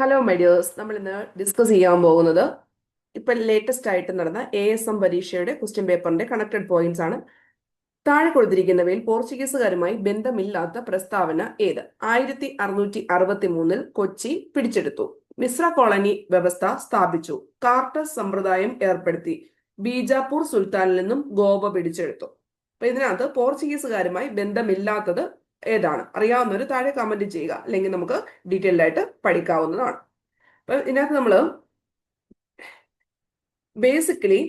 Hello മെഡിയോസ് നമ്മൾ ഇന്ന് discuss ചെയ്യാൻ പോകുന്നത് ഇപ്പൊ ലേറ്റസ്റ്റ് ആയിട്ട് നടന്ന എ എസ് എം പരീക്ഷയുടെ ക്വസ്റ്റ്യൻ പേപ്പറിന്റെ കണക്റ്റഡ് പോയിന്റ്സ് ആണ്. താഴെ കൊടുത്തിരിക്കുന്നവയിൽ പോർച്ചുഗീസുകാരുമായി ബന്ധമില്ലാത്ത പ്രസ്താവന ഏത്? ആയിരത്തി അറുന്നൂറ്റി അറുപത്തി മൂന്നിൽ കൊച്ചി പിടിച്ചെടുത്തു. മിശ്ര കോളനി വ്യവസ്ഥ സ്ഥാപിച്ചു. കാർട്ടസ് സമ്പ്രദായം ഏർപ്പെടുത്തി. ബീജാപ്പൂർ സുൽത്താനിൽ നിന്നും ഗോവ പിടിച്ചെടുത്തു. അപ്പൊ ഇതിനകത്ത് പോർച്ചുഗീസുകാരുമായി ബന്ധമില്ലാത്തത് ഏതാണ്? അറിയാവുന്നവർ താഴെ കമന്റ് ചെയ്യുക. അല്ലെങ്കിൽ നമുക്ക് ഡീറ്റെയിൽഡ് ആയിട്ട് പഠിക്കാവുന്നതാണ്. അപ്പൊ ഇതിനകത്ത് നമ്മൾ ബേസിക്കലി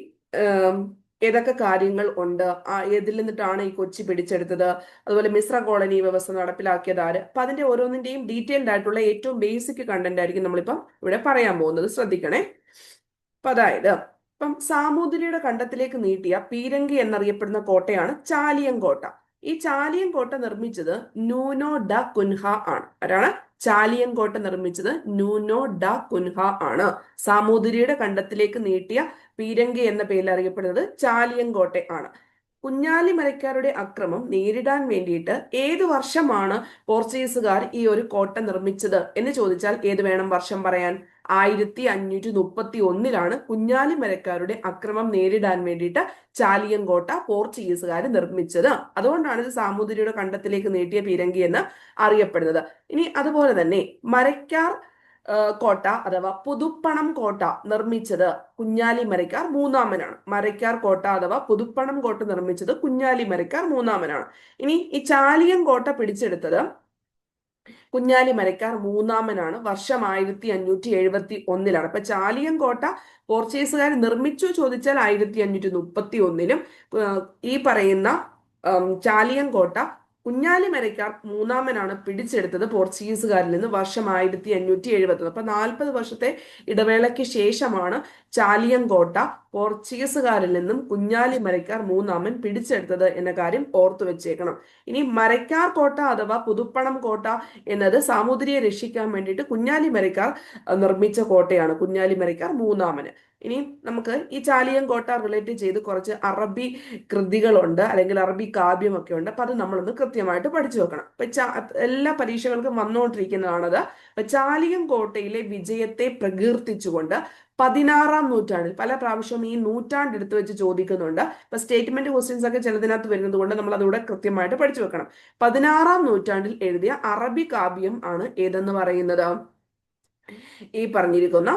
ഏതൊക്കെ കാര്യങ്ങൾ ഉണ്ട്? ആ ഏതിൽ നിന്നിട്ടാണ് ഈ കൊച്ചി പിടിച്ചെടുത്തത്? അതുപോലെ മിശ്ര കോളനി വ്യവസ്ഥ നടപ്പിലാക്കിയത് ആര്? അപ്പൊ അതിന്റെ ഓരോന്നിന്റെയും ഡീറ്റെയിൽഡ് ആയിട്ടുള്ള ഏറ്റവും ബേസിക് കണ്ടന്റ് ആയിരിക്കും നമ്മളിപ്പം ഇവിടെ പറയാൻ പോകുന്നത്. ശ്രദ്ധിക്കണേ. അപ്പൊ അതായത് ഇപ്പം സാമൂതിരിയുടെ കണ്ടത്തിലേക്ക് നീട്ടിയ പീരങ്കി എന്നറിയപ്പെടുന്ന കോട്ടയാണ് ചാലിയം കോട്ട ഈ ചാലിയൻ കോട്ട നിർമ്മിച്ചത് നൂനോ ഡ കുൻഹ ആണ്. ആരാണ്? ചാലിയൻ കോട്ട നിർമ്മിച്ചത് നൂനോ ഡ കുൻഹ ആണ്. സാമൂതിരിയുടെ കണ്ടത്തിലേക്ക് നീട്ടിയ പീരങ്കി എന്ന പേരിൽ അറിയപ്പെടുന്നത് ചാലിയൻ കോട്ട ആണ്. കുഞ്ഞാലി മരക്കാരുടെ അക്രമം നേരിടാൻ വേണ്ടിയിട്ട് ഏത് വർഷമാണ് പോർച്ചുഗീസുകാർ ഈ ഒരു കോട്ട നിർമ്മിച്ചത് എന്ന് ചോദിച്ചാൽ ഏത് വേണം വർഷം പറയാൻ? ആയിരത്തി അഞ്ഞൂറ്റി മുപ്പത്തി ഒന്നിലാണ് കുഞ്ഞാലി മരക്കാരുടെ അക്രമം നേരിടാൻ വേണ്ടിയിട്ട് ചാലിയങ്കോട്ട പോർച്ചുഗീസുകാർ നിർമ്മിച്ചത്. അതുകൊണ്ടാണ് ഇത് സാമൂതിരിയുടെ കണ്ടത്തിലേക്ക് നീട്ടിയ പീരങ്കി എന്ന് അറിയപ്പെടുന്നത്. ഇനി അതുപോലെ തന്നെ മരക്കാർ കോട്ട അഥവാ പുതുപ്പണം കോട്ട നിർമ്മിച്ചത് കുഞ്ഞാലി മരക്കാർ മൂന്നാമനാണ്. മരക്കാർ കോട്ട അഥവാ പുതുപ്പണം കോട്ട നിർമ്മിച്ചത് കുഞ്ഞാലി മരക്കാർ മൂന്നാമനാണ്. ഇനി ഈ ചാലിയം കോട്ട പിടിച്ചെടുത്തത് കുഞ്ഞാലി മരക്കാർ മൂന്നാമനാണ്. വർഷം ആയിരത്തി അഞ്ഞൂറ്റി എഴുപത്തി ഒന്നിലാണ് അപ്പൊ ചാലിയം കോട്ട പോർച്ചുഗീസുകാർ നിർമ്മിച്ചു ചോദിച്ചാൽ ആയിരത്തി അഞ്ഞൂറ്റി മുപ്പത്തി ഒന്നിലും ഈ പറയുന്ന ചാലിയം കോട്ട കുഞ്ഞാലി മരക്കാർ മൂന്നാമനാണ് പിടിച്ചെടുത്തത് പോർച്ചുഗീസുകാരിൽ നിന്ന് വർഷം ആയിരത്തി അഞ്ഞൂറ്റി എഴുപത്തി അപ്പൊ നാൽപ്പത് വർഷത്തെ ഇടവേളയ്ക്ക് ശേഷമാണ് ചാലിയൻ കോട്ട പോർച്ചുഗീസുകാരിൽ നിന്നും കുഞ്ഞാലി മരക്കാർ മൂന്നാമൻ പിടിച്ചെടുത്തത് എന്ന കാര്യം ഓർത്തു വെച്ചേക്കണം. ഇനി മരയ്ക്കാർ കോട്ട അഥവാ പുതുപ്പണം കോട്ട എന്നത് സാമൂതിരിയെ രക്ഷിക്കാൻ വേണ്ടിയിട്ട് കുഞ്ഞാലി മരക്കാർ നിർമ്മിച്ച കോട്ടയാണ് കുഞ്ഞാലി മരക്കാർ മൂന്നാമന്. ഇനി നമുക്ക് ഈ ചാലിയം കോട്ട റിലേറ്റ് ചെയ്ത് കുറച്ച് അറബി കൃതികളുണ്ട് അല്ലെങ്കിൽ അറബി കാവ്യമൊക്കെ ഉണ്ട്. അപ്പൊ അത് നമ്മളൊന്ന് കൃത്യമായിട്ട് പഠിച്ചു വെക്കണം. ഇപ്പൊ എല്ലാ പരീക്ഷകൾക്കും വന്നുകൊണ്ടിരിക്കുന്നതാണത് അപ്പൊ ചാലിയം കോട്ടയിലെ വിജയത്തെ പ്രകീർത്തിച്ചുകൊണ്ട് പതിനാറാം നൂറ്റാണ്ടിൽ പല പ്രാവശ്യവും ഈ നൂറ്റാണ്ട് എടുത്തു വെച്ച് ചോദിക്കുന്നുണ്ട്. ഇപ്പൊ സ്റ്റേറ്റ്മെന്റ് ക്വസ്റ്റ്യൻസ് ഒക്കെ ചിലതിനകത്ത് വരുന്നത് കൊണ്ട് നമ്മൾ അതിവിടെ കൃത്യമായിട്ട് പഠിച്ചു വെക്കണം. പതിനാറാം നൂറ്റാണ്ടിൽ എഴുതിയ അറബി കാവ്യം ആണ് ഏതെന്ന് പറയുന്നത്? ഈ പറഞ്ഞിരിക്കുന്ന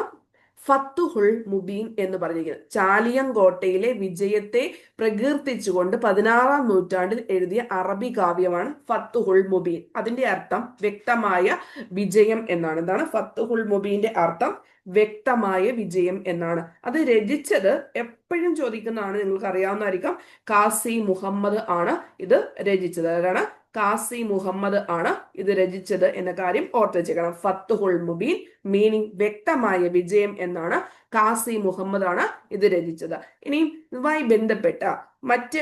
ഫത്തുഹുൾ മുബീൻ എന്ന് പറഞ്ഞിരിക്കുന്നത് ചാലിയം കോട്ടയിലെ വിജയത്തെ പ്രകീർത്തിച്ചുകൊണ്ട് പതിനാറാം നൂറ്റാണ്ടിൽ എഴുതിയ അറബി കാവ്യമാണ് ഫത്തുഹുൾ മുബീൻ. അതിന്റെ അർത്ഥം വ്യക്തമായ വിജയം എന്നാണ്. എന്താണ്? ഫത്തുഹുൾ മുബീന്റെ അർത്ഥം വ്യക്തമായ വിജയം എന്നാണ്. അത് രചിച്ചത് എപ്പോഴും ചോദിക്കുന്നതാണ്. നിങ്ങൾക്ക് അറിയാവുന്നതായിരിക്കാം കാസി മുഹമ്മദ് ആണ് ഇത് രചിച്ചത്. അതാണ് കാസി മുഹമ്മദ് ആണ് ഇത് രചിച്ചത് എന്ന കാര്യം ഓർത്തിച്ചേക്കണം ഫത്തുഹുൾ മുബീൻ മീനിങ് വ്യക്തമായ വിജയം എന്നാണ് കാസി മുഹമ്മദ് ആണ് ഇത് രചിച്ചത്. ഇനിയും ഇതുമായി ബന്ധപ്പെട്ട മറ്റ്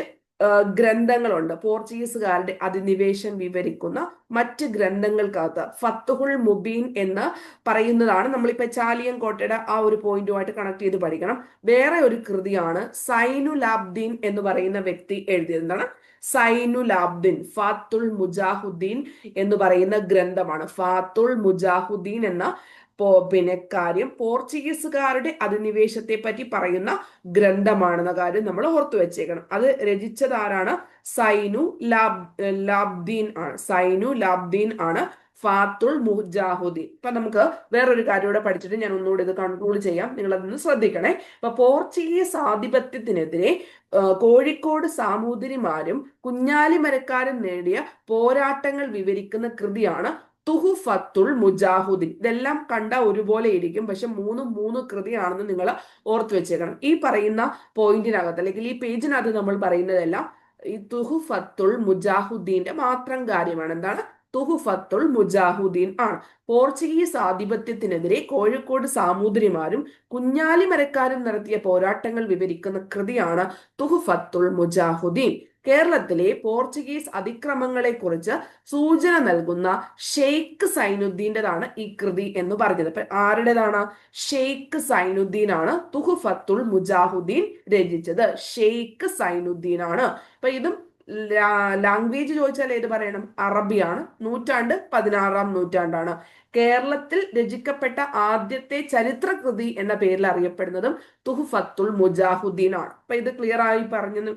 ഗ്രന്ഥങ്ങളുണ്ട്. പോർച്ചുഗീസുകാരുടെ അധിനിവേശം വിവരിക്കുന്ന മറ്റ് ഗ്രന്ഥങ്ങൾക്കകത്ത് ഫത്തുഹുൾ മുബീൻ എന്ന് പറയുന്നതാണ് നമ്മളിപ്പോൾ ചാലിയൻ കോട്ടയുടെ ആ ഒരു പോയിന്റുമായിട്ട് കണക്ട് ചെയ്ത് പഠിക്കണം. വേറെ ഒരു കൃതിയാണ് സൈനുലാബ്ദീൻ എന്ന് പറയുന്ന വ്യക്തി എഴുതിയതാണ് എന്താണ് സൈനുലാബ്ദിൻ ഫാത്തുൽ മുജാഹുദ്ദീൻ എന്ന് പറയുന്ന ഗ്രന്ഥമാണ്. ഫാത്തുൽ മുജാഹുദ്ദീൻ എന്ന പിന്നെ കാര്യം പോർച്ചുഗീസുകാരുടെ അധിനിവേശത്തെ പറ്റി പറയുന്ന ഗ്രന്ഥമാണെന്ന കാര്യം നമ്മൾ ഓർത്തു വെച്ചേക്കണം. അത് രചിച്ചതാരാണ്? സൈനു ലാബ് ലാബ്ദീൻ ആണ് സൈനു ലാബ്ദീൻ ആണ്. ഫാത്തുൾ മുജാഹുദ്ദീൻ. ഇപ്പൊ നമുക്ക് വേറൊരു കാര്യം കൂടെ പഠിച്ചിട്ട് ഞാൻ ഒന്നുകൂടി ഇത് കൺക്ലൂഡ് ചെയ്യാം. നിങ്ങൾ അതൊന്ന് ശ്രദ്ധിക്കണേ. ഇപ്പൊ പോർച്ചുഗീസ് ആധിപത്യത്തിനെതിരെ കോഴിക്കോട് സാമൂതിരിമാരും കുഞ്ഞാലിമരക്കാരും നേടിയ പോരാട്ടങ്ങൾ വിവരിക്കുന്ന കൃതിയാണ് തുഹുഫത്തുൽ മുജാഹുദ്ദീൻ. ഇതെല്ലാം കണ്ട ഒരുപോലെ ഇരിക്കും. പക്ഷെ മൂന്ന് മൂന്ന് കൃതിയാണെന്ന് നിങ്ങൾ ഓർത്തു വെച്ചേക്കണം. ഈ പറയുന്ന പോയിന്റിനകത്ത് അല്ലെങ്കിൽ ഈ പേജിനകത്ത് നമ്മൾ പറയുന്നതെല്ലാം ഈ തുഹുഫത്തുൽ മുജാഹുദ്ദീന്റെ മാത്രം കാര്യമാണ്. എന്താണ്? തുഹുഫത്തുൽ മുജാഹുദ്ദീൻ ആണ്. പോർച്ചുഗീസ് ആധിപത്യത്തിനെതിരെ കോഴിക്കോട് സാമൂതിരിമാരും കുഞ്ഞാലിമരക്കാരും നടത്തിയ പോരാട്ടങ്ങൾ വിവരിക്കുന്ന കൃതിയാണ് തുഹുഫത്തുൽ മുജാഹുദ്ദീൻ. കേരളത്തിലെ പോർച്ചുഗീസ് അതിക്രമങ്ങളെ കുറിച്ച് സൂചന നൽകുന്ന ഷെയ്ഖ് സൈനുദ്ദീന്റെതാണ് ഈ കൃതി എന്ന് പറഞ്ഞത്. അപ്പൊ ആരുടേതാണ്? ഷെയ്ഖ് സൈനുദ്ദീൻ ആണ് തുഹുഫത്തുൽ മുജാഹുദ്ദീൻ രചിച്ചത്. ഷെയ്ഖ് സൈനുദ്ദീൻ ആണ് അപ്പൊ ഇതും ലാംഗ്വേജ് ചോദിച്ചാൽ ഏത് പറയണം? അറബിയാണ്. നൂറ്റാണ്ട് പതിനാറാം നൂറ്റാണ്ടാണ്. കേരളത്തിൽ രചിക്കപ്പെട്ട ആദ്യത്തെ ചരിത്രകൃതി എന്ന പേരിൽ അറിയപ്പെടുന്നതും തുഹ്ഫത്തുൽ മുജാഹുദ്ദീൻ ആണ്. അപ്പൊ ഇത് ക്ലിയർ ആയി പറഞ്ഞെന്ന്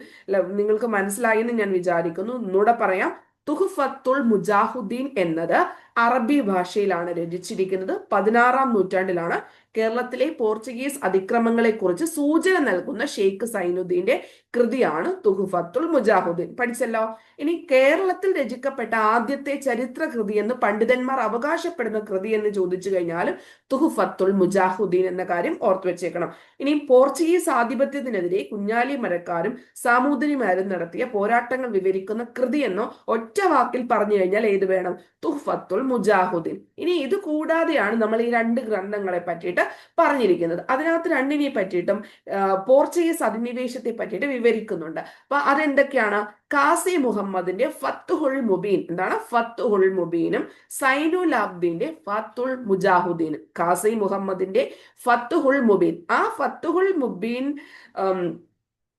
നിങ്ങൾക്ക് മനസ്സിലായി എന്ന് ഞാൻ വിചാരിക്കുന്നു. ഒന്നുകൂടെ പറയാം. തുഹ്ഫത്തുൽ മുജാഹുദ്ദീൻ എന്നത് അറബി ഭാഷയിലാണ് രചിച്ചിരിക്കുന്നത്. പതിനാറാം നൂറ്റാണ്ടിലാണ് കേരളത്തിലെ പോർച്ചുഗീസ് അതിക്രമങ്ങളെക്കുറിച്ച് സൂചന നൽകുന്ന ഷെയ്ഖ് സൈനുദ്ദീന്റെ കൃതിയാണ് തുഹുഫത്തുൽ മുജാഹുദ്ദീൻ പഠിച്ചല്ലോ? ഇനി കേരളത്തിൽ രചിക്കപ്പെട്ട ആദ്യത്തെ ചരിത്ര കൃതി എന്ന് പണ്ഡിതന്മാർ അവകാശപ്പെടുന്ന കൃതി എന്ന് ചോദിച്ചു കഴിഞ്ഞാൽ തുഹുഫത്തുൽ മുജാഹുദ്ദീൻ എന്ന കാര്യം ഓർത്തു വെച്ചേക്കണം. ഇനി പോർച്ചുഗീസ് ആധിപത്യത്തിനെതിരെ കുഞ്ഞാലി മരക്കാരും സാമൂതിരിമാരും നടത്തിയ പോരാട്ടങ്ങൾ വിവരിക്കുന്ന കൃതി എന്നോ ഒറ്റ വാക്കിൽ പറഞ്ഞു കഴിഞ്ഞാൽ ഏത് വേണം? തുഹ്ഫത്തുൽ മുജാഹുദ്ദീൻ. ഇനി ഇത് കൂടാതെയാണ് നമ്മൾ ഈ രണ്ട് ഗ്രന്ഥങ്ങളെ പറ്റിയിട്ട് പറഞ്ഞിരിക്കുന്നത്. അതിനകത്ത് രണ്ടിനെ പറ്റിയിട്ടും പോർച്ചുഗീസ് അധിനിവേശത്തെ പറ്റിയിട്ട് വിവരിക്കുന്നുണ്ട്. അപ്പൊ അതെന്തൊക്കെയാണ്? കാസി മുഹമ്മദിന്റെ ഫത്തുഹുൽ മുബീൻ. എന്താണ്? ഫത്തുഹുൽ മുബീനും സൈനുൽ അബ്ദീന്റെ ഫത്തുൽ മുജാഹുദ്ദീനും. കാസി മുഹമ്മദിന്റെ ഫത്തുഹുൽ മുബീൻ. ആ ഫത്തുഹുൽ മുബീൻ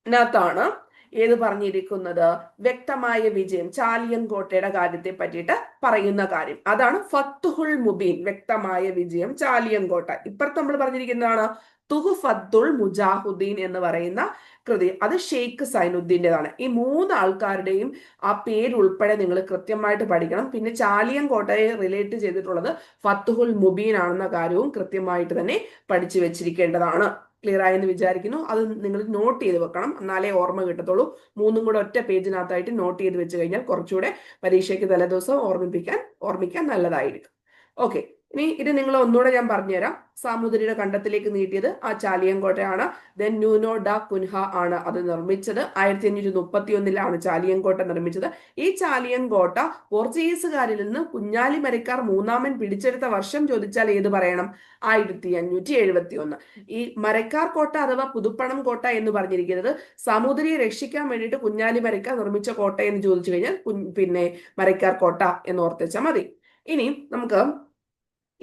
നകത്താണ് ഏത് പറഞ്ഞിരിക്കുന്നത് വ്യക്തമായ വിജയം ചാലിയൻ കോട്ടയുടെ കാര്യത്തെ പറ്റിയിട്ട് പറയുന്ന കാര്യം. അതാണ് ഫത്തുഹുൽ മുബീൻ വ്യക്തമായ വിജയം ചാലിയൻ കോട്ട. ഇപ്പുറത്ത് നമ്മൾ പറഞ്ഞിരിക്കുന്നതാണ് തുഹു തുഹുഫത്തുൽ മുജാഹുദ്ദീൻ എന്ന് പറയുന്ന കൃതി. അത് ഷെയ്ഖ് സൈനുദ്ദീന്റെതാണ്. ഈ മൂന്ന് ആൾക്കാരുടെയും ആ പേര് ഉൾപ്പെടെ നിങ്ങൾ കൃത്യമായിട്ട് പഠിക്കണം. പിന്നെ ചാലിയൻ കോട്ടയെ റിലേറ്റ് ചെയ്തിട്ടുള്ളത് ഫത്തുഹുൽ മുബീൻ ആണെന്ന കാര്യവും കൃത്യമായിട്ട് തന്നെ പഠിച്ചു വെച്ചിരിക്കേണ്ടതാണ്. ക്ലിയർ ആയെന്ന് വിചാരിക്കുന്നു. അത് നിങ്ങൾ നോട്ട് ചെയ്ത് വെക്കണം. എന്നാലേ ഓർമ്മ കിട്ടത്തുള്ളൂ. മൂന്നും കൂടെ ഒറ്റ പേജിനകത്തായിട്ട് നോട്ട് ചെയ്ത് വെച്ച് കഴിഞ്ഞാൽ കുറച്ചുകൂടെ പരീക്ഷയ്ക്ക് തലേദിവസം ഓർമ്മിപ്പിക്കാൻ ഓർമ്മിക്കാൻ നല്ലതായിരിക്കും. ഓക്കെ ഇനി ഇത് നിങ്ങൾ ഒന്നുകൂടെ ഞാൻ പറഞ്ഞുതരാം. സാമൂതിരിയുടെ കണ്ടത്തിലേക്ക് നീട്ടിയത് ആ ചാലിയങ്കോട്ടയാണ് ദെൻ ന്യൂനോ ഡ കുൻഹ ആണ് അത് നിർമ്മിച്ചത്. ആയിരത്തി അഞ്ഞൂറ്റി മുപ്പത്തി ഒന്നിലാണ് ചാലിയങ്കോട്ട നിർമ്മിച്ചത്. ഈ ചാലിയങ്കോട്ട പോർച്ചുഗീസുകാരിൽ നിന്ന് കുഞ്ഞാലി മരക്കാർ മൂന്നാമൻ പിടിച്ചെടുത്ത വർഷം ചോദിച്ചാൽ ഏത് പറയണം? ആയിരത്തി അഞ്ഞൂറ്റി എഴുപത്തി ഒന്ന് ഈ മരക്കാർ കോട്ട അഥവാ പുതുപ്പണം കോട്ട എന്ന് പറഞ്ഞിരിക്കുന്നത് സാമൂതിരിയെ രക്ഷിക്കാൻ വേണ്ടിയിട്ട് കുഞ്ഞാലി മരക്കാർ നിർമ്മിച്ച കോട്ട എന്ന് ചോദിച്ചു കഴിഞ്ഞാൽ പിന്നെ മരക്കാർ കോട്ട എന്ന് ഓർത്തിച്ചാൽ മതി. ഇനി നമുക്ക്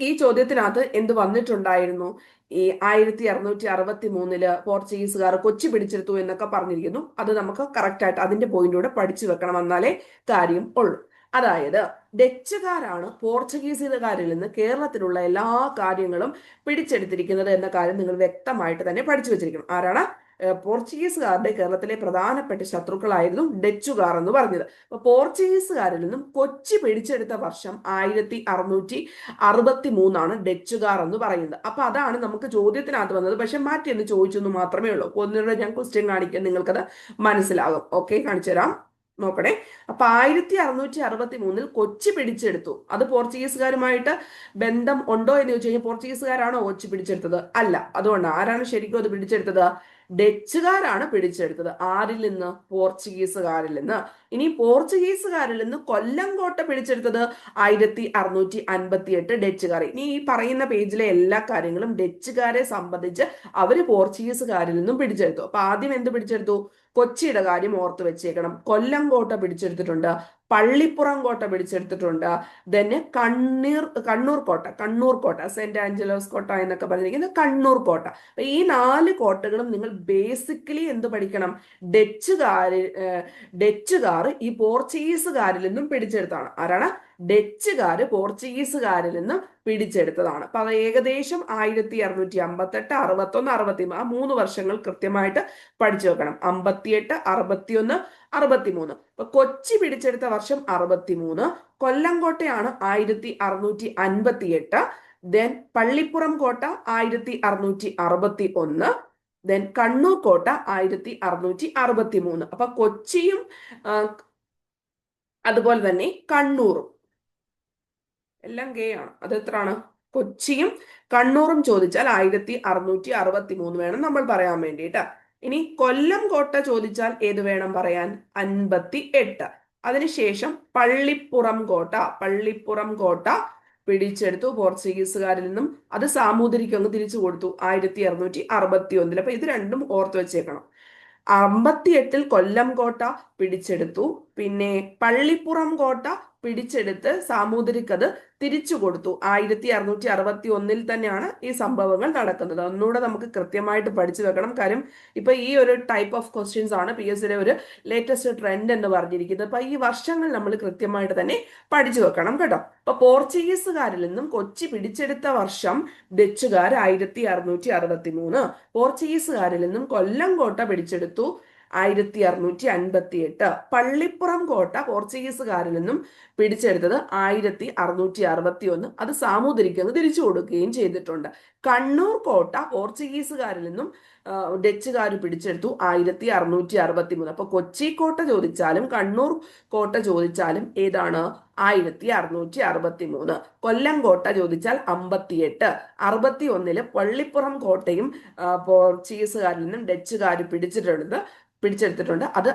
ഈ ചോദ്യത്തിനകത്ത് എന്ത് വന്നിട്ടുണ്ടായിരുന്നു? ഈ ആയിരത്തി അറുന്നൂറ്റി അറുപത്തി മൂന്നിൽ പോർച്ചുഗീസുകാർ കൊച്ചി പിടിച്ചെടുത്തു എന്നൊക്കെ പറഞ്ഞിരിക്കുന്നു. അത് നമുക്ക് കറക്റ്റ് ആയിട്ട് അതിന്റെ പോയിന്റോടെ പഠിച്ചു വെക്കണം എന്നാലേ കാര്യം ഉള്ളൂ. അതായത് ഡച്ചുകാരാണ് പോർച്ചുഗീസുകാരിൽ നിന്ന് കേരളത്തിലുള്ള എല്ലാ കാര്യങ്ങളും പിടിച്ചെടുത്തിരിക്കുന്നത് എന്ന കാര്യം നിങ്ങൾ വ്യക്തമായിട്ട് തന്നെ പഠിച്ചു വെച്ചിരിക്കണം. ആരാണ്? പോർച്ചുഗീസുകാരുടെ കേരളത്തിലെ പ്രധാനപ്പെട്ട ശത്രുക്കളായിരുന്നു ഡച്ചുകാർ എന്ന് പറഞ്ഞത്. അപ്പൊ പോർച്ചുഗീസുകാരിൽ നിന്നും കൊച്ചി പിടിച്ചെടുത്ത വർഷം ആയിരത്തി അറുന്നൂറ്റി അറുപത്തി മൂന്നാണ് ഡച്ചുകാർ എന്ന് പറയുന്നത്. അപ്പൊ അതാണ് നമുക്ക് ചോദ്യത്തിനകത്ത് വന്നത്. പക്ഷെ മാറ്റി എന്ന് ചോദിച്ചെന്ന് മാത്രമേ ഉള്ളൂ. ഒന്നുകൂടെ ഞാൻ ക്വസ്റ്റ്യൻ കാണിക്കാൻ നിങ്ങൾക്കത് മനസ്സിലാകും. ഓക്കെ കാണിച്ചു തരാം. നോക്കണേ. അപ്പൊ ആയിരത്തി അറുന്നൂറ്റി അറുപത്തി മൂന്നിൽ കൊച്ചി പിടിച്ചെടുത്തു. അത് പോർച്ചുഗീസുകാരുമായിട്ട് ബന്ധം ഉണ്ടോ എന്ന് ചോദിച്ചു കഴിഞ്ഞാൽ പോർച്ചുഗീസുകാരാണോ കൊച്ചി പിടിച്ചെടുത്തത്? അല്ല. അതുകൊണ്ട് ആരാണ് ശരിക്കും അത് പിടിച്ചെടുത്തത്? ഡച്ചുകാരാണ് പിടിച്ചെടുത്തത്. ആരിൽ നിന്ന്? പോർച്ചുഗീസുകാരിൽ നിന്ന്. ഇനി പോർച്ചുഗീസുകാരിൽ നിന്ന് കൊല്ലം കോട്ട പിടിച്ചെടുത്തത് ആയിരത്തി അറുന്നൂറ്റി അൻപത്തി എട്ട് ഡച്ചുകാർ. ഇനി ഈ പറയുന്ന പേജിലെ എല്ലാ കാര്യങ്ങളും ഡച്ചുകാരെ സംബന്ധിച്ച് അവർ പോർച്ചുഗീസുകാരിൽ നിന്നും പിടിച്ചെടുത്തു. അപ്പൊ ആദ്യം എന്ത് പിടിച്ചെടുത്തു? കൊച്ചിയുടെ കാര്യം ഓർത്ത് വെച്ചേക്കണം. കൊല്ലം കോട്ട പിടിച്ചെടുത്തിട്ടുണ്ട്. പള്ളിപ്പുറം കോട്ട പിടിച്ചെടുത്തിട്ടുണ്ട്. ദെന് കണ്ണീർ കണ്ണൂർ കോട്ട കണ്ണൂർ കോട്ട സെന്റ് ആഞ്ചലോസ് കോട്ട എന്നൊക്കെ പറഞ്ഞിരിക്കുന്നത് കണ്ണൂർ കോട്ട. ഈ നാല് കോട്ടകളും നിങ്ങൾ ബേസിക്കലി എന്ത് പഠിക്കണം? ഡച്ചുകാര് ഡച്ചുകാർ ഈ പോർച്ചുഗീസുകാരിൽ നിന്നും പിടിച്ചെടുത്താണ്. ആരാണ്? ഡച്ചുകാര് പോർച്ചുഗീസുകാരിൽ നിന്ന് പിടിച്ചെടുത്തതാണ്. അപ്പൊ അത് ഏകദേശം ആയിരത്തി അറുന്നൂറ്റി അമ്പത്തെട്ട് അറുപത്തൊന്ന് അറുപത്തി ആ മൂന്ന് വർഷങ്ങൾ കൃത്യമായിട്ട് പഠിച്ചു വെക്കണം. അമ്പത്തിയെട്ട് അറുപത്തിയൊന്ന് അറുപത്തിമൂന്ന്. അപ്പൊ കൊച്ചി പിടിച്ചെടുത്ത വർഷം അറുപത്തിമൂന്ന് കൊല്ലംകോട്ടയാണ് ആയിരത്തി അറുന്നൂറ്റി അൻപത്തി എട്ട് ദെൻ പള്ളിപ്പുറം കോട്ട ആയിരത്തി അറുന്നൂറ്റി അറുപത്തി ഒന്ന് ദെൻ കണ്ണൂർ കോട്ട ആയിരത്തി അറുന്നൂറ്റി അറുപത്തി മൂന്ന് അപ്പൊ കൊച്ചിയും അതുപോലെ തന്നെ കണ്ണൂറും. എല്ലാം ഗേ ആണ്. അത് എത്രയാണ്? കൊച്ചിയും കണ്ണൂറും ചോദിച്ചാൽ ആയിരത്തി അറുന്നൂറ്റി അറുപത്തി മൂന്ന് വേണം നമ്മൾ പറയാൻ വേണ്ടിയിട്ട്. ഇനി കൊല്ലം കോട്ട ചോദിച്ചാൽ ഏത് വേണം പറയാൻ? അൻപത്തി എട്ട് അതിനുശേഷം പള്ളിപ്പുറം കോട്ട. പള്ളിപ്പുറം കോട്ട പിടിച്ചെടുത്തു. പോർച്ചുഗീസുകാരിൽ നിന്നും അത് സാമൂതിരിക്ക് അങ്ങ് തിരിച്ചു കൊടുത്തു. ആയിരത്തി അറുന്നൂറ്റി അറുപത്തി ഒന്നിൽ അപ്പൊ ഇത് രണ്ടും ഓർത്ത് വെച്ചേക്കണം. അമ്പത്തിയെട്ടിൽ കൊല്ലം കോട്ട പിടിച്ചെടുത്തു. പിന്നെ പള്ളിപ്പുറം കോട്ട പിടിച്ചെടുത്ത് സാമൂതിരിക്ക് അത് തിരിച്ചു കൊടുത്തു. ആയിരത്തി അറുന്നൂറ്റി അറുപത്തി ഒന്നിൽ തന്നെയാണ് ഈ സംഭവങ്ങൾ നടക്കുന്നത്. ഒന്നുകൂടെ നമുക്ക് കൃത്യമായിട്ട് പഠിച്ചു വെക്കണം. കാര്യം ഇപ്പൊ ഈ ഒരു ടൈപ്പ് ഓഫ് ക്വസ്റ്റ്യൻസ് ആണ് പി എസ് ഒരു ലേറ്റസ്റ്റ് ട്രെൻഡ് എന്ന് പറഞ്ഞിരിക്കുന്നത്. അപ്പൊ ഈ വർഷങ്ങൾ നമ്മൾ കൃത്യമായിട്ട് തന്നെ പഠിച്ചു വെക്കണം കേട്ടോ. അപ്പൊ പോർച്ചുഗീസുകാരിൽ നിന്നും കൊച്ചി പിടിച്ചെടുത്ത വർഷം ഡച്ചുകാർ ആയിരത്തി അറുന്നൂറ്റി അറുപത്തി മൂന്ന് പോർച്ചുഗീസുകാരിൽ നിന്നും കൊല്ലം കോട്ട പിടിച്ചെടുത്തു. ആയിരത്തി അറുന്നൂറ്റി അൻപത്തി എട്ട് പള്ളിപ്പുറം കോട്ട പോർച്ചുഗീസുകാരിൽ നിന്നും പിടിച്ചെടുത്തത് ആയിരത്തി അറുന്നൂറ്റി അറുപത്തി ഒന്ന് അത് സാമൂതിരിക്ക് അങ്ങ് തിരിച്ചു കൊടുക്കുകയും ചെയ്തിട്ടുണ്ട്. കണ്ണൂർ കോട്ട പോർച്ചുഗീസുകാരിൽ നിന്നും ഡച്ചുകാർ പിടിച്ചെടുത്തു ആയിരത്തി അറുന്നൂറ്റി അറുപത്തി മൂന്ന് അപ്പൊ കൊച്ചി കോട്ട ചോദിച്ചാലും കണ്ണൂർ കോട്ട ചോദിച്ചാലും ഏതാണ്? ആയിരത്തി അറുന്നൂറ്റി അറുപത്തി മൂന്ന് കൊല്ലം കോട്ട ചോദിച്ചാൽ അമ്പത്തിയെട്ട്. അറുപത്തി ഒന്നിൽ പള്ളിപ്പുറം കോട്ടയും പോർച്ചുഗീസുകാരിൽ നിന്നും ഡച്ചുകാർ പിടിച്ചിട്ടുണ്ട്. പിടിച്ചെടുത്തിട്ടുണ്ട്. അത്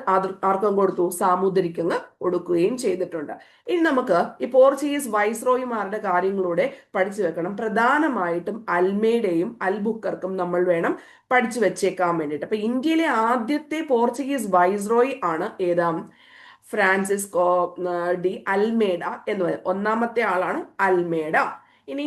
ആർക്കും കൊടുത്തു. സാമൂതിരിക്കങ്ങ് കൊടുക്കുകയും ചെയ്തിട്ടുണ്ട്. ഇനി നമുക്ക് ഈ പോർച്ചുഗീസ് വൈസ്രോയിമാരുടെ കാര്യങ്ങളൂടെ പഠിച്ചു വെക്കണം. പ്രധാനമായിട്ടും അൽമേഡയും അൽബുക്കർക്കും നമ്മൾ വേണം പഠിച്ചു വെച്ചേക്കാൻ വേണ്ടിയിട്ട്. അപ്പൊ ഇന്ത്യയിലെ ആദ്യത്തെ പോർച്ചുഗീസ് വൈസ്രോയി ആണ് ഏതാ? ഫ്രാൻസിസ്കോ ഡി അൽമേഡ എന്ന് പറയുന്നത്. ഒന്നാമത്തെ ആളാണ് അൽമേഡ. ഇനി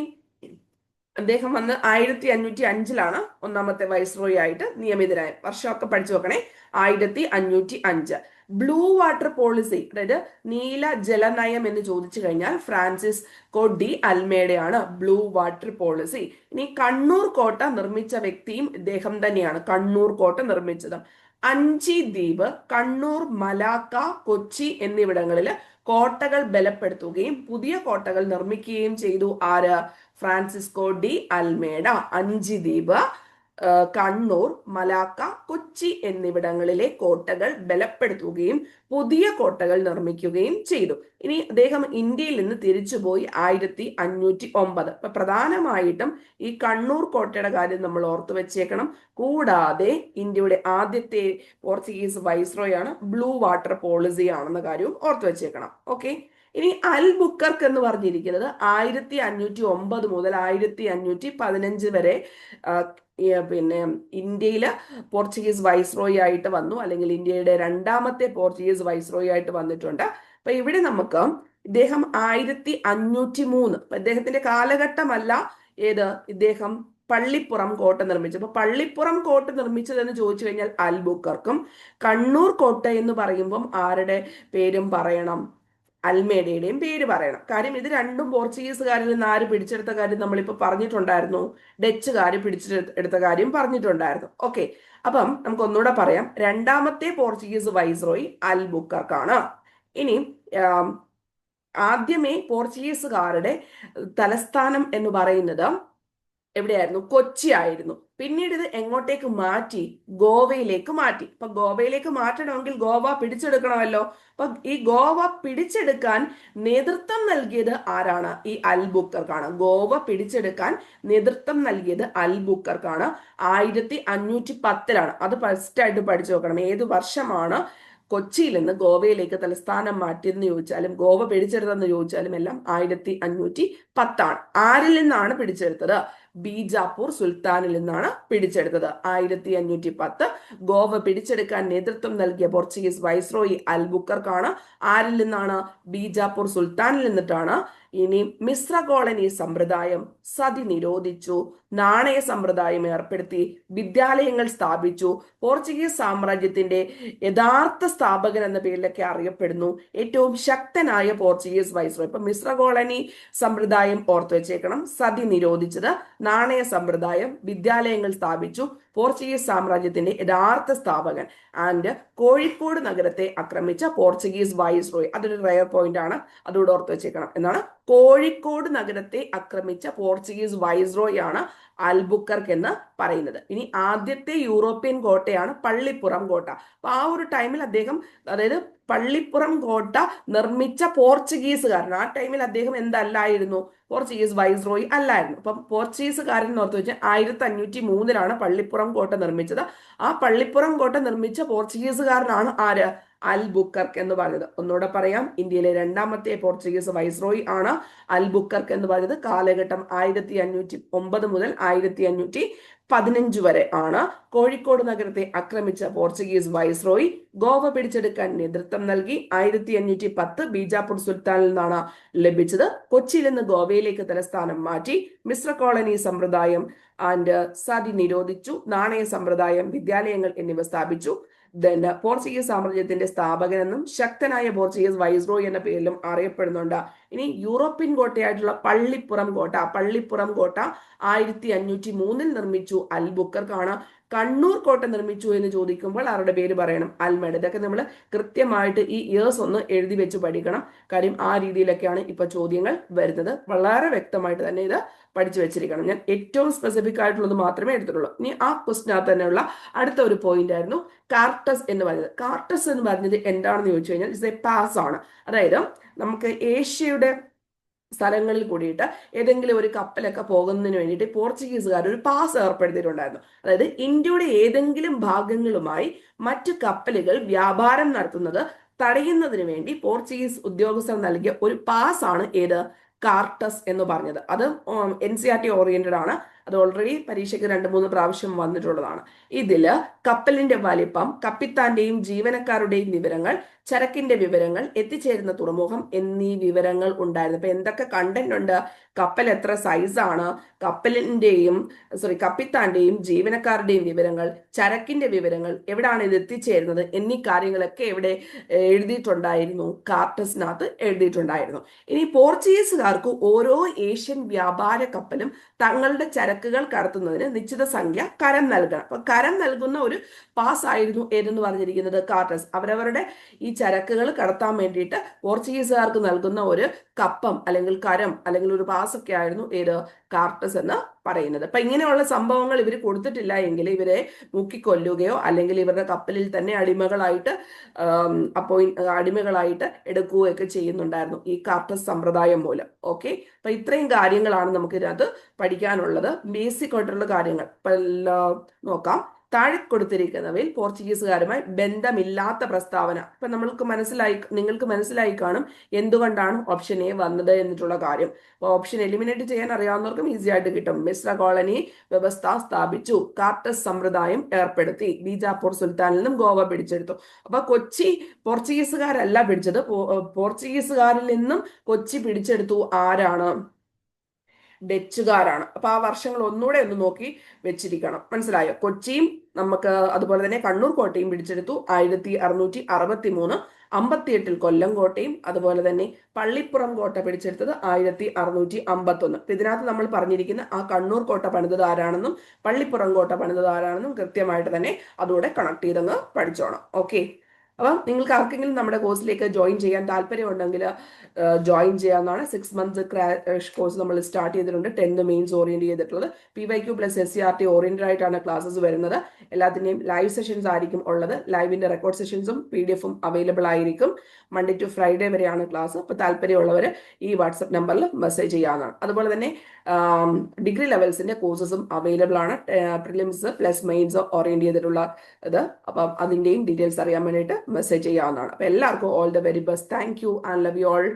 അദ്ദേഹം വന്ന് ആയിരത്തി അഞ്ഞൂറ്റി അഞ്ചിലാണ് ഒന്നാമത്തെ വൈസ്രോയി ആയിട്ട് നിയമിതരായ വർഷമൊക്കെ പഠിച്ചു നോക്കണേ. ആയിരത്തി അഞ്ഞൂറ്റി അഞ്ച് ബ്ലൂ വാട്ടർ പോളിസി അതായത് നീല ജലനയം എന്ന് ചോദിച്ചു കഴിഞ്ഞാൽ ഫ്രാൻസിസ് കൊഡി അൽമേഡയാണ് ബ്ലൂ വാട്ടർ പോളിസി ഇനി കണ്ണൂർ കോട്ട നിർമ്മിച്ച വ്യക്തിയും ഇദ്ദേഹം തന്നെയാണ് കണ്ണൂർ കോട്ട നിർമ്മിച്ചത്. അഞ്ചി ദ്വീപ് കണ്ണൂർ മലാക്ക കൊച്ചി എന്നിവിടങ്ങളിൽ കോട്ടകൾ ബലപ്പെടുത്തുകയും പുതിയ കോട്ടകൾ നിർമ്മിക്കുകയും ചെയ്തു ആര്? Francisco de Almeida. അഞ്ചി ദ്വീപ് കണ്ണൂർ മലാക്ക കൊച്ചി എന്നിവിടങ്ങളിലെ കോട്ടകൾ ബലപ്പെടുത്തുകയും പുതിയ കോട്ടകൾ നിർമ്മിക്കുകയും ചെയ്തു. ഇനി അദ്ദേഹം ഇന്ത്യയിൽ നിന്ന് തിരിച്ചുപോയി ആയിരത്തി അഞ്ഞൂറ്റി ഒമ്പത്. അപ്പൊ പ്രധാനമായിട്ടും ഈ കണ്ണൂർ കോട്ടയുടെ കാര്യം നമ്മൾ ഓർത്തു വെച്ചേക്കണം. കൂടാതെ ഇന്ത്യയുടെ ആദ്യത്തെ പോർച്ചുഗീസ് വൈസ്രോയാണ് ബ്ലൂ വാട്ടർ പോളിസി ആണെന്ന കാര്യവും ഓർത്തു വെച്ചേക്കണം. ഓക്കെ? ഇനി അൽ ബുക്കർക്ക് എന്ന് പറഞ്ഞിരിക്കുന്നത് ആയിരത്തി അഞ്ഞൂറ്റി ഒമ്പത് മുതൽ ആയിരത്തി അഞ്ഞൂറ്റി പതിനഞ്ച് വരെ പിന്നെ ഇന്ത്യയിൽ പോർച്ചുഗീസ് വൈസ്രോയി ആയിട്ട് വന്നു. അല്ലെങ്കിൽ ഇന്ത്യയുടെ രണ്ടാമത്തെ പോർച്ചുഗീസ് വൈസ്രോയി ആയിട്ട് വന്നിട്ടുണ്ട്. അപ്പൊ ഇവിടെ നമുക്ക് ഇദ്ദേഹം ആയിരത്തി അഞ്ഞൂറ്റി മൂന്ന് ഇദ്ദേഹത്തിന്റെ കാലഘട്ടമല്ല ഏത്? ഇദ്ദേഹം പള്ളിപ്പുറം കോട്ട നിർമ്മിച്ചു അപ്പൊ പള്ളിപ്പുറം കോട്ട നിർമ്മിച്ചതെന്ന് ചോദിച്ചു കഴിഞ്ഞാൽ അൽബുക്കർക്കും കണ്ണൂർ കോട്ട എന്ന് പറയുമ്പം ആരുടെ പേരും പറയണം? അൽമേഡയുടെയും പേര് പറയണം. കാര്യം ഇത് രണ്ടും പോർച്ചുഗീസുകാരിൽ നിന്ന് ആര് പിടിച്ചെടുത്ത കാര്യം നമ്മളിപ്പോൾ പറഞ്ഞിട്ടുണ്ടായിരുന്നു? ഡച്ചുകാർ പിടിച്ചെടുത്ത കാര്യം പറഞ്ഞിട്ടുണ്ടായിരുന്നു. ഓക്കെ. അപ്പം നമുക്ക് ഒന്നുകൂടെ പറയാം. രണ്ടാമത്തെ പോർച്ചുഗീസ് വൈസ്രോയി അൽബുക്കാണ് ഇനി ആദ്യമേ പോർച്ചുഗീസുകാരുടെ തലസ്ഥാനം എന്ന് പറയുന്നത് എവിടെയായിരുന്നു? കൊച്ചി ആയിരുന്നു പിന്നീട് ഇത് എങ്ങോട്ടേക്ക് മാറ്റി? ഗോവയിലേക്ക് മാറ്റി. അപ്പൊ ഗോവയിലേക്ക് മാറ്റണമെങ്കിൽ ഗോവ പിടിച്ചെടുക്കണമല്ലോ. അപ്പൊ ഈ ഗോവ പിടിച്ചെടുക്കാൻ നേതൃത്വം നൽകിയത് ആരാണ്? ഈ അൽബുക്കർക്കാണ് ഗോവ പിടിച്ചെടുക്കാൻ നേതൃത്വം നൽകിയത് അൽബുക്കർക്കാണ് ആയിരത്തി അഞ്ഞൂറ്റി പത്തിലാണ് അത് ഫസ്റ്റ് ആയിട്ട് പഠിച്ചു നോക്കണം. ഏത് വർഷമാണ് കൊച്ചിയിൽ നിന്ന് ഗോവയിലേക്ക് തലസ്ഥാനം മാറ്റിയെന്ന് ചോദിച്ചാലും ഗോവ പിടിച്ചെടുത്തെന്ന് ചോദിച്ചാലും എല്ലാം ആയിരത്തി അഞ്ഞൂറ്റി പത്താണ് ആരിൽ നിന്നാണ് പിടിച്ചെടുത്തത്? ബീജാപ്പൂർ സുൽത്താനിൽ നിന്നാണ് പിടിച്ചെടുത്തത്. ആയിരത്തി അഞ്ഞൂറ്റി പത്ത് ഗോവ പിടിച്ചെടുക്കാൻ നേതൃത്വം നൽകിയ പോർച്ചുഗീസ് വൈസ്രോയി അൽബുക്കർക്കാണ് ആരിൽ നിന്നാണ് ബീജാപ്പൂർ സുൽത്താനിൽ നിന്നിട്ടാണ് ഇനി മിശ്ര കോളനി സമ്പ്രദായം സതി നിരോധിച്ചു നാണയ സമ്പ്രദായം ഏർപ്പെടുത്തി വിദ്യാലയങ്ങൾ സ്ഥാപിച്ചു. പോർച്ചുഗീസ് സാമ്രാജ്യത്തിന്റെ യഥാർത്ഥ സ്ഥാപകൻ എന്ന പേരിലൊക്കെ അറിയപ്പെടുന്നു. ഏറ്റവും ശക്തനായ പോർച്ചുഗീസ് വൈസ്രോയ് ഇപ്പൊ മിശ്ര കോളനി സമ്പ്രദായം ഓർത്തു വെച്ചേക്കണം സതി നിരോധിച്ചത് നാണയ സമ്പ്രദായം വിദ്യാലയങ്ങൾ സ്ഥാപിച്ചു പോർച്ചുഗീസ് സാമ്രാജ്യത്തിന്റെ യഥാർത്ഥ സ്ഥാപകൻ ആൻഡ് കോഴിക്കോട് നഗരത്തെ ആക്രമിച്ച പോർച്ചുഗീസ് വൈസ് റോയ് അതൊരു റയർ പോയിന്റ് ആണ്. അതുകൂടെ ഓർത്ത് വെച്ചേക്കണം. എന്നാണ് കോഴിക്കോട് നഗരത്തെ ആക്രമിച്ച പോർച്ചുഗീസ് വൈസ്രോയ് ആണ് അൽബുക്കർക്ക് എന്ന് പറയുന്നത്. ഇനി ആദ്യത്തെ യൂറോപ്യൻ കോട്ടയാണ് പള്ളിപ്പുറം കോട്ട. അപ്പൊ ആ ഒരു ടൈമിൽ അദ്ദേഹം അതായത് പള്ളിപ്പുറം കോട്ട നിർമ്മിച്ച പോർച്ചുഗീസുകാരൻ. ആ ടൈമിൽ അദ്ദേഹം എന്തല്ലായിരുന്നു? പോർച്ചുഗീസ് വൈസ്രോയി അല്ലായിരുന്നു. അപ്പം പോർച്ചുഗീസുകാരൻ എന്ന് ഓർത്ത് വെച്ചാൽ ആയിരത്തി അഞ്ഞൂറ്റി മൂന്നിലാണ് പള്ളിപ്പുറം കോട്ട നിർമ്മിച്ചത്. ആ പള്ളിപ്പുറം കോട്ട നിർമ്മിച്ച പോർച്ചുഗീസുകാരനാണ് ആര്? അൽ ബുക്കർക്ക് എന്ന് പറഞ്ഞത്. ഒന്നുകൂടെ പറയാം. ഇന്ത്യയിലെ രണ്ടാമത്തെ പോർച്ചുഗീസ് വൈസ്രോയി ആണ് അൽ ബുക്കർക്ക് എന്ന് പറഞ്ഞത്. കാലഘട്ടം ആയിരത്തി അഞ്ഞൂറ്റി ഒമ്പത് മുതൽ ആയിരത്തി അഞ്ഞൂറ്റി പതിനഞ്ച് വരെ ആണ്. കോഴിക്കോട് നഗരത്തെ ആക്രമിച്ച പോർച്ചുഗീസ് വൈസ്രോയി ഗോവ പിടിച്ചെടുക്കാൻ നേതൃത്വം നൽകി. ആയിരത്തി അഞ്ഞൂറ്റി പത്ത് ബീജാപ്പൂർ സുൽത്താനിൽ നിന്നാണ് ലഭിച്ചത്. കൊച്ചിയിൽ നിന്ന് ഗോവയിലേക്ക് തലസ്ഥാനം മാറ്റി മിശ്ര കോളനി സമ്പ്രദായം ആൻഡ് സതി നിരോധിച്ചു. നാണയ സമ്പ്രദായം വിദ്യാലയങ്ങൾ എന്നിവ സ്ഥാപിച്ചു. പോർച്ചുഗീസ് സാമ്രാജ്യത്തിന്റെ സ്ഥാപകനെന്നും ശക്തനായ പോർച്ചുഗീസ് വൈസ്രോയ് എന്ന പേരിലും അറിയപ്പെടുന്നുണ്ട്. ഇനി യൂറോപ്യൻ കോട്ടയായിട്ടുള്ള പള്ളിപ്പുറം കോട്ട. പള്ളിപ്പുറം കോട്ട ആയിരത്തി അഞ്ഞൂറ്റി മൂന്നിൽ നിർമ്മിച്ചു. അൽ ബുക്കർക്കാണ് കണ്ണൂർ കോട്ട നിർമ്മിച്ചു എന്ന് ചോദിക്കുമ്പോൾ ആരുടെ പേര് പറയണം? അൽമേഡ് ഇതൊക്കെ നമ്മൾ കൃത്യമായിട്ട് ഈ ഇയേഴ്സ് ഒന്ന് എഴുതി വെച്ച് പഠിക്കണം. കാര്യം ആ രീതിയിലൊക്കെയാണ് ഇപ്പൊ ചോദ്യങ്ങൾ വരുന്നത്. വളരെ വ്യക്തമായിട്ട് തന്നെ ഇത് പഠിച്ചു വെച്ചിരിക്കണം. ഞാൻ ഏറ്റവും സ്പെസിഫിക് ആയിട്ടുള്ളത് മാത്രമേ എടുത്തിട്ടുള്ളൂ. ഇനി ആ ക്വസ്റ്റിനകത്ത് തന്നെയുള്ള അടുത്ത ഒരു പോയിന്റ് ആയിരുന്നു കാർട്ടസ് എന്ന് പറഞ്ഞത് കാർട്ടസ് എന്ന് പറഞ്ഞത് എന്താണെന്ന് ചോദിച്ചു കഴിഞ്ഞാൽ ഇറ്റ്സ് എ പാസ് ആണ്. അതായത് നമുക്ക് ഏഷ്യയുടെ സ്ഥലങ്ങളിൽ കൂടിയിട്ട് ഏതെങ്കിലും ഒരു കപ്പലൊക്കെ പോകുന്നതിന് വേണ്ടിയിട്ട് പോർച്ചുഗീസുകാർ ഒരു പാസ് ഏർപ്പെടുത്തിയിട്ടുണ്ടായിരുന്നു. അതായത് ഇന്ത്യയുടെ ഏതെങ്കിലും ഭാഗങ്ങളുമായി മറ്റു കപ്പലുകൾ വ്യാപാരം നടത്തുന്നത് തടയുന്നതിന് വേണ്ടി പോർച്ചുഗീസ് ഉദ്യോഗസ്ഥർ നൽകിയ ഒരു പാസ് ആണ് ഏത്? കാർട്ടസ് എന്ന് പറഞ്ഞത്. അത് N C R T oriented ആണ്. അത് ഓൾറെഡി പരീക്ഷയ്ക്ക് രണ്ട് മൂന്ന് പ്രാവശ്യം വന്നിട്ടുള്ളതാണ്. ഇതിൽ കപ്പലിന്റെ വലിപ്പം കപ്പിത്താന്റെയും ജീവനക്കാരുടെയും വിവരങ്ങൾ ചരക്കിന്റെ വിവരങ്ങൾ എത്തിച്ചേരുന്ന തുറമുഖം എന്നീ വിവരങ്ങൾ ഉണ്ടായിരുന്നു. അപ്പൊ എന്തൊക്കെ കണ്ടന്റ് ഉണ്ട്? കപ്പൽ എത്ര സൈസാണ് കപ്പലിന്റെയും സോറി കപ്പിത്താന്റെയും ജീവനക്കാരുടെയും വിവരങ്ങൾ ചരക്കിന്റെ വിവരങ്ങൾ എവിടെയാണ് ഇത് എത്തിച്ചേരുന്നത്? എന്നീ കാര്യങ്ങളൊക്കെ എവിടെ എഴുതിയിട്ടുണ്ടായിരുന്നു. കാർട്ടസിനകത്ത് എഴുതിയിട്ടുണ്ടായിരുന്നു. ഇനി പോർച്ചുഗീസുകാർക്ക് ഓരോ ഏഷ്യൻ വ്യാപാര കപ്പലും തങ്ങളുടെ ചരക്കുകൾ കടത്തുന്നതിന് നിശ്ചിത സംഖ്യ കരം നൽകണം. അപ്പൊ കരം നൽകുന്ന ഒരു പാസ് ആയിരുന്നു ഏതെന്ന് പറഞ്ഞിരിക്കുന്നത്? കാർട്ടസ്. അവരവരുടെ ഈ ചരക്കുകൾ കടത്താൻ വേണ്ടിയിട്ട് പോർച്ചുഗീസുകാർക്ക് നൽകുന്ന ഒരു കപ്പം അല്ലെങ്കിൽ കരം അല്ലെങ്കിൽ ഒരു പാസ് ഒക്കെ ആയിരുന്നു ഏത്? കാർട്ടസ് എന്ന് പറയുന്നത്. അപ്പൊ ഇങ്ങനെയുള്ള സംഭവങ്ങൾ ഇവർ കൊടുത്തിട്ടില്ല എങ്കിൽ ഇവരെ മുക്കിക്കൊല്ലുകയോ അല്ലെങ്കിൽ ഇവരുടെ കപ്പലിൽ തന്നെ അടിമകളായിട്ട് അപ്പോയി അടിമകളായിട്ട് എടുക്കുകയൊക്കെ ചെയ്യുന്നുണ്ടായിരുന്നു ഈ കാർട്ടസ് സമ്പ്രദായം മൂലം. ഓക്കെ? അപ്പൊ ഇത്രയും കാര്യങ്ങളാണ് നമുക്ക് ഇതിനകത്ത് പഠിക്കാനുള്ളത്. ബേസിക് ആയിട്ടുള്ള കാര്യങ്ങൾ. നോക്കാം. താഴെ കൊടുത്തിരിക്കുന്നവയിൽ പോർച്ചുഗീസുകാരുമായി ബന്ധമില്ലാത്ത പ്രസ്താവന. ഇപ്പൊ നമ്മൾക്ക് മനസ്സിലായി നിങ്ങൾക്ക് മനസ്സിലായി കാണും എന്തുകൊണ്ടാണ് ഓപ്ഷൻ എ വന്നത് എന്നിട്ടുള്ള കാര്യം. ഓപ്ഷൻ എലിമിനേറ്റ് ചെയ്യാൻ അറിയാവുന്നവർക്കും ഈസി ആയിട്ട് കിട്ടും. മിശ്ര കോളനി വ്യവസ്ഥ സ്ഥാപിച്ചു. കാർട്ടസ് സമ്പ്രദായം ഏർപ്പെടുത്തി. ബീജാപ്പൂർ സുൽത്താനിൽ നിന്നും ഗോവ പിടിച്ചെടുത്തു. അപ്പൊ കൊച്ചി പോർച്ചുഗീസുകാരല്ല പിടിച്ചത്. പോർച്ചുഗീസുകാരിൽ നിന്നും കൊച്ചി പിടിച്ചെടുത്തു ആരാണ്? ഡച്ചുകാരാണ്. അപ്പൊ ആ വർഷങ്ങൾ ഒന്നുകൂടെ ഒന്ന് നോക്കി വെച്ചിരിക്കണം. മനസ്സിലായോ? കൊച്ചിയും നമുക്ക് അതുപോലെ തന്നെ കണ്ണൂർ കോട്ടയും പിടിച്ചെടുത്തു. ആയിരത്തി അറുന്നൂറ്റി അറുപത്തി മൂന്ന് അമ്പത്തിയെട്ടിൽ കൊല്ലം കോട്ടയും അതുപോലെ തന്നെ പള്ളിപ്പുറം കോട്ട പിടിച്ചെടുത്തത് ആയിരത്തി അറുന്നൂറ്റി അമ്പത്തി ഒന്ന് ഇതിനകത്ത് നമ്മൾ പറഞ്ഞിരിക്കുന്ന ആ കണ്ണൂർ കോട്ട പണിതത് ആരാണെന്നും പള്ളിപ്പുറം കോട്ട പണിതത് ആരാണെന്നും കൃത്യമായിട്ട് തന്നെ അതോടെ കണക്ട് ചെയ്തങ്ങ് പഠിച്ചോണം. ഓക്കെ അപ്പം നിങ്ങൾക്ക് ആർക്കെങ്കിലും നമ്മുടെ കോഴ്സിലേക്ക് ജോയിൻ ചെയ്യാൻ താല്പര്യമുണ്ടെങ്കിൽ ജോയിൻ ചെയ്യാവുന്നതാണ് സിക്സ് മന്ത്സ് ക്രാഷ് കോഴ്സ് നമ്മൾ സ്റ്റാർട്ട് ചെയ്തിട്ടുണ്ട്. ടെൻത്ത് മെയിൻസ് ഓറിയന്റ് ചെയ്തിട്ടുള്ളത്. P Y Q plus S C R T oriented ആയിട്ടാണ് ക്ലാസ്സസ് വരുന്നത്. എല്ലാത്തിന്റെയും ലൈവ് സെഷൻസ് ആയിരിക്കും ഉള്ളത്. ലൈവിന്റെ റെക്കോർഡ് സെഷൻസും പി ഡി എഫും അവൈലബിൾ ആയിരിക്കും. മൺഡേ ടു ഫ്രൈഡേ വരെയാണ് ക്ലാസ് അപ്പോൾ താല്പര്യമുള്ളവർ ഈ വാട്സപ്പ് നമ്പറിൽ മെസ്സേജ് ചെയ്യാവുന്നതാണ് അതുപോലെ തന്നെ ഡിഗ്രി ലെവൽസിന്റെ കോഴ്സസും അവൈലബിൾ ആണ്. പ്രിലിംസ് പ്ലസ് മെയിൻസ് ഓറിയന്റ് ചെയ്തിട്ടുള്ള ഇത്. അപ്പം അതിന്റെയും ഡീറ്റെയിൽസ് അറിയാൻ വേണ്ടിയിട്ട് മെസ്സേജ് ചെയ്യാവുന്നതാണ്. അപ്പൊ എല്ലാവർക്കും all the very best thank you and love you all